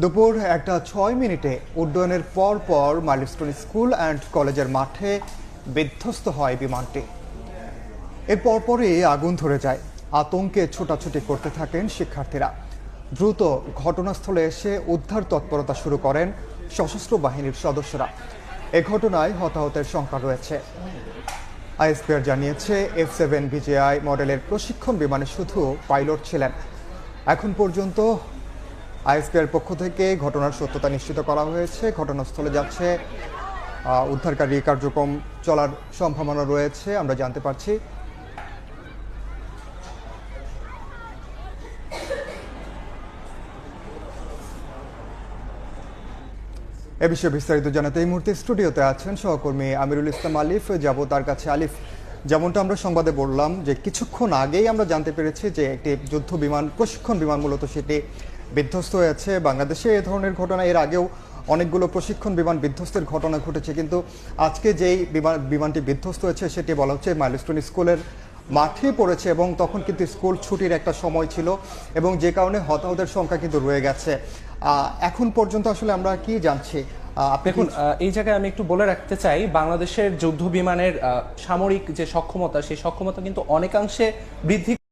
দুপুর একটা ছয় মিনিটে উড্ডয়নের পর পর মাইলস্টোন স্কুল অ্যান্ড কলেজের মাঠে বিধ্বস্ত হয় বিমানটি। এর পরপরই আগুন ধরে যায়। আতঙ্কে ছোটাছুটি করতে থাকেন শিক্ষার্থীরা। দ্রুত ঘটনাস্থলে এসে উদ্ধার তৎপরতা শুরু করেন সশস্ত্র বাহিনীর সদস্যরা। এ ঘটনায় হতাহতের সংখ্যা রয়েছে। আইএসপিআর জানিয়েছে, এফ সেভেন বিজেআই মডেলের প্রশিক্ষণ বিমানে শুধু পাইলট ছিলেন। এখন পর্যন্ত আইএসপিআর পক্ষ থেকে ঘটনার সত্যতা নিশ্চিত করা হয়েছে। ঘটনাস্থলে যাচ্ছে উদ্ধারকারী কার্যক্রম চলার সম্ভাবনা রয়েছে, আমরা জানতে পারছি। এ বিষয়ে বিস্তারিত জানাতে এই মুহূর্তে স্টুডিওতে আছেন সহকর্মী আমিরুল ইসলাম আলিফ, যাব তার কাছে। আলিফ, যেমনটা আমরা সংবাদে বললাম যে কিছুক্ষণ আগেই আমরা জানতে পেরেছি যে একটি যুদ্ধ বিমান, প্রশিক্ষণ বিমান মূলত সেটি বিধ্বস্ত হয়েছে বাংলাদেশে এ ধরনের ঘটনা, এর আগেও অনেকগুলো প্রশিক্ষণ বিমান বিধ্বস্তের ঘটনা ঘটেছে, কিন্তু আজকে যেই বিমান, বিমানটি বিধ্বস্ত হয়েছে, সেটি বলা হচ্ছে মাইলস্টোন স্কুলের মাঠে পড়েছে এবং তখন কিন্তু স্কুল ছুটির একটা সময় ছিল এবং যে কারণে হতাহতের সংখ্যা কিন্তু রয়ে গেছে। এখন পর্যন্ত আসলে আমরা কি জানছি? দেখুন এই জায়গায় আমি একটু বলে রাখতে চাই, বাংলাদেশের যুদ্ধ বিমানের সামরিক যে সক্ষমতা, সেই সক্ষমতা কিন্তু অনেকাংশে বৃদ্ধি